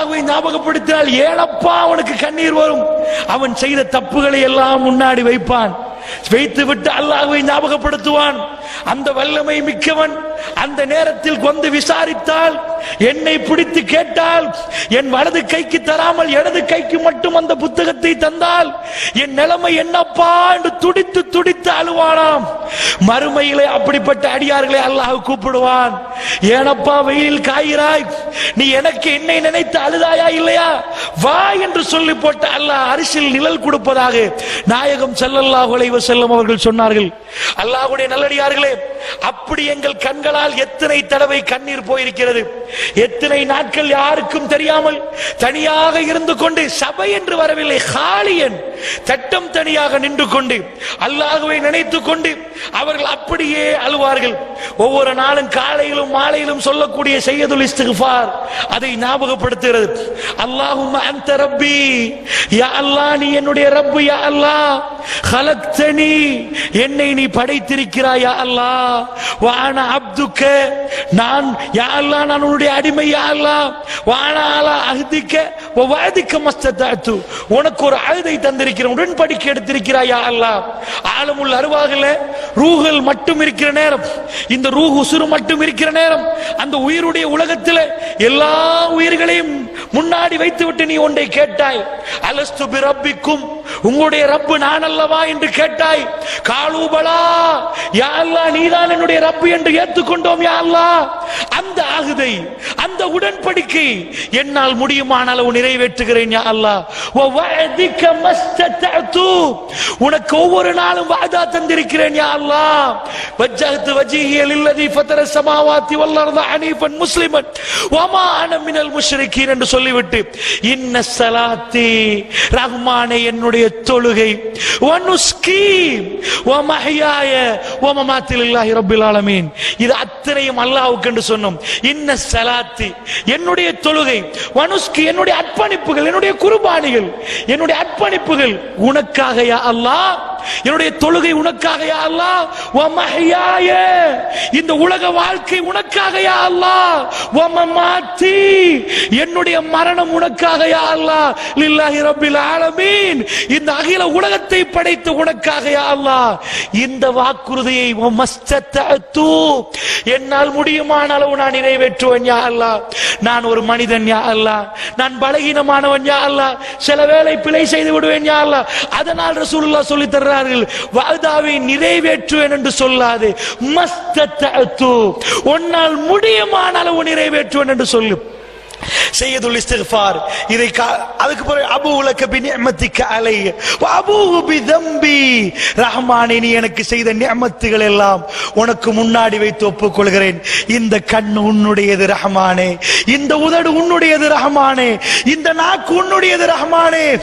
அல்லாஹ்வை ஞாபகப்படுத்தினால் ஏனப்பா அவனுக்கு கண்ணீர் வரும். அவன் செய்த தப்புகளை எல்லாம் முன்னாடி வைப்பான். வைத்து விட்டு அல்லாஹ்வை ஞாபகப்படுத்துவான். அந்த வல்லமை மிக்கவன். அந்த நேரத்தில் கொண்டு விசாரித்தால் என்னை பிடித்து கேட்டால் என் வலது கைக்கு தராமல் இடது கைக்கு மட்டும் அந்த புத்தகத்தை தந்தால் என் நிலைமை என்னப்பா என்று துடித்து துடித்து அழுவானாம். மறுமையிலே அப்படிப்பட்ட அடியார்களை அல்லாஹ் கூப்பிடுவான். ஏனப்பா வெயிலில் காய்கிறாய் நீ எனக்கு என்னை நினைத்து அழுதாயா இல்லையா? வா என்று சொல்லி போட்ட அல்லாஹ் அரிசியில் நிழல் கொடுப்பதாக நாயகம் செல்லல்லாஹ் அலைஹி செல்லும் அவர்கள் சொன்னார்கள். அல்லாஹுடைய நல்லடியார்களே அப்படி எங்கள் கண்களால் எத்தனை தடவை கண்ணீர் போயிருக்கிறது? எத்தனை நாட்கள் யாருக்கும் தெரியாமல் தனியாக இருந்து கொண்டு சபை என்று வரவில்லை ஹாலியன் தட்டம் தனியாக நின்று கொண்டு அல்லாகவே நினைத்துக் கொண்டு அவர்கள் அப்படியே அழுவார்கள். ஒவ்வொரு நாளும் காலையிலும் மாலையிலும் சொல்லக்கூடிய செய்யதுல் இஸ்திஃபார் அதை ஞாபகப்படுத்துகிறது. அல்லாஹும் அந்த ரப்பி யா அல்லா நீ என்னுடைய ரப்பு யா அல்லா ஹலக்தனி என்னை நீ படைத்திருக்கிறாய் யா அல்லா வான அப்துக்க நான் யா அல்லா நான் உன்னுடைய அடிமை யா அல்லா வான ஆலா அஹ்திக்க வாதிக்க மஸ்தத்தாத்து உனக்கு ஒரு அழுதை தந்திருக்கிறேன் உடன்படிக்கை எடுத்திருக்கிறாய் யா அல்லா ஆலமுள் அருவாகல ரூகள் மட்டும் இருக்கிற நேரம். இந்த ரூஹ் உசுறு மட்டும் இருக்கிற நேரம். அந்த உயிருடைய உலகத்தில் எல்லா உயிர்களையும் முன்னாடி வைத்துவிட்டு நீ ஒன்றை கேட்டாய். அலஸ்து பிரபிக்கும் உங்களுடைய ரப்பு நான் அல்லவா என்று கேட்டாய். காலூபலா யா நீதான் என்னுடைய ரப்பு என்று ஏற்றுக்கொண்டோம் யா அந்த ஆகுதை அந்த உடன்படிக்கை என்னால் முடியுமான அளவு நிறைவேற்றுகிறேன் யா அல்லாஹ். உனக்கு ஒவ்வொரு நாளும் வாதா தந்திருக்கிறேன் யா வஜ்ஜகத்து வஜீஹியல் இல்லதி லில்லதி ஃபதர ஸமாவாத்தி வல் முஸ்லிமன். வமா அன மினல் முஷ்ரிக்கீன் என்று சொல்லிவிட்டு இன்ன சலாத்தி ரஹ்மானே என்னுடைய தொழுகை. வனுஸ்கி வமஹ்யாய வமமாத்தி லில்லாஹி ரப்பில் ஆலமீன் இது அத்தனையும் அல்லாஹ்வுக்கு என்று சொன்னோம். இன்ன சலாத்தி என்னுடைய தொழுகை வனுஸ்கி என்னுடைய அர்ப்பணிப்புகள் என்னுடைய குர்பானிகள் என்னுடைய அர்ப்பணிப்புகள் உனக்காக யா அல்லாஹ் என்னுடைய தொழுகை உனக்காக இந்த உலக வாழ்க்கை உனக்காக யா என்னுடைய மரணம் உனக்காக யா லில்லாஹி ரப்பில் ஆலமீன். இந்த அகில உலகத்தை படைத்த உனக்காக யா அல்லாஹ். இந்த வாக்குறுதியை என்னால் முடியுமான அளவு நான் நிறைவேற்றுவேன் யா அல்லா நான் ஒரு மனிதன் யா அல்லா நான் பலகீனமானவன் யா அல்லா சில வேளை பிழை செய்து விடுவேன் யா அல்லா அதனால் ரசூலுல்லா சொல்லி தர்றார்கள் வாதாவை நிறைவேற்றுவேன் என்று சொல்லாது. மஸ்தத்து உன்னால் முடியுமான அளவு நிறைவேற்றுவேன் என்று சொல்லு. செய்யதுல் இஸ்திக்ஃபார் இதை அதுக்கு பிறகு அபு உலக பி நியமத்திக்க அலை. அபு பி தம்பி. ரஹ்மானே நீ எனக்கு செய்த நியமத்துகள் எல்லாம் உனக்கு முன்னாடி வைத்து ஒப்புக்கொள்கிறேன். இந்த கண் உன்னுடையது ரஹ்மானே. இந்த உதடு உன்னுடையது ரஹ்மானே. இந்த நாக்கு உன்னுடையது ரஹ்மானே.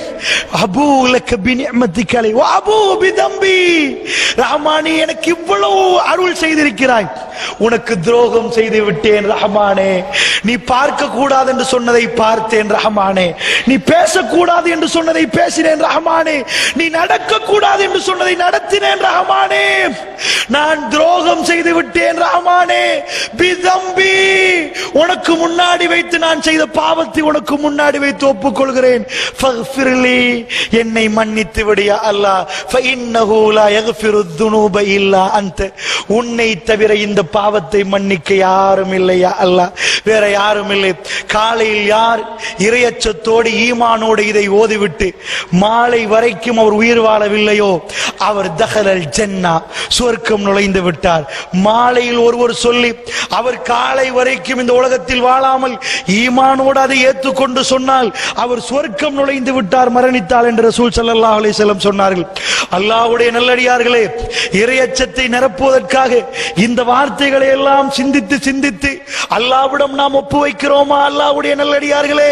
அபு உலக பி நியமத்திக்க அலை. அபு பி தம்பி. ரஹ்மானே எனக்கு இவ்வளவு அருள் செய்திருக்கிறாய். உனக்கு துரோகம் செய்து விட்டேன் ரஹமானே. நீ பார்க்க கூடாது என்று சொன்னதை பார்த்தேன் ரஹமானே. நீ பேசக்கூடாது என்று சொன்னதை பேசினேன் ரஹமானே. நீ நடக்க கூடாது என்று சொன்னதை நடத்தினேன் ரஹமானே. நான் துரோகம் செய்து விட்டேன் ரஹமானே. பிதம்பி உனக்கு முன்னாடி வைத்து நான் செய்த பாவத்தை உனக்கு முன்னாடி வைத்து ஒப்புக்கொள்கிறேன். என்னை மன்னித்து விடியா அல்லாஹ். ஃபஇன்னஹு லா யக்ஃபிரு துனூப இல்லா உன்னை தவிர இந்த பாவத்தை மன்னிக்க யாரும் இல்லையா? அல்ல. வேற யாரும் இல்லை காலையில் யார் இரையச்சத்தோடு ஈமானோடு இதை ஓதிவிட்டு மாலை வரைக்கும் அவர் உயிர் வாழவில்லையோ அவர் தஹலல் ஜென்னா சுவர்க்கம் நுழைந்து விட்டார். மாலையில் ஒருவர் சொல்லி அவர் காலை வரைக்கும் இந்த உலகத்தில் வாழாமல் ஈமானோடு அதை ஏற்றுக்கொண்டு சொன்னால் அவர் சுவர்க்கம் நுழைந்து விட்டார் மரணித்தால் என்று ரசூல் ஸல்லல்லாஹு அலி செல்லம் சொன்னார்கள். அல்லாவுடைய நல்லடியார்களே இறையச்சத்தை நிரப்புவதற்காக இந்த வார்த்தைகளை எல்லாம் சிந்தித்து சிந்தித்து அல்லாவிடம் நாம் ஒப்பு வைக்கிறோமா அல்லாவுடைய நல்லடியார்களே.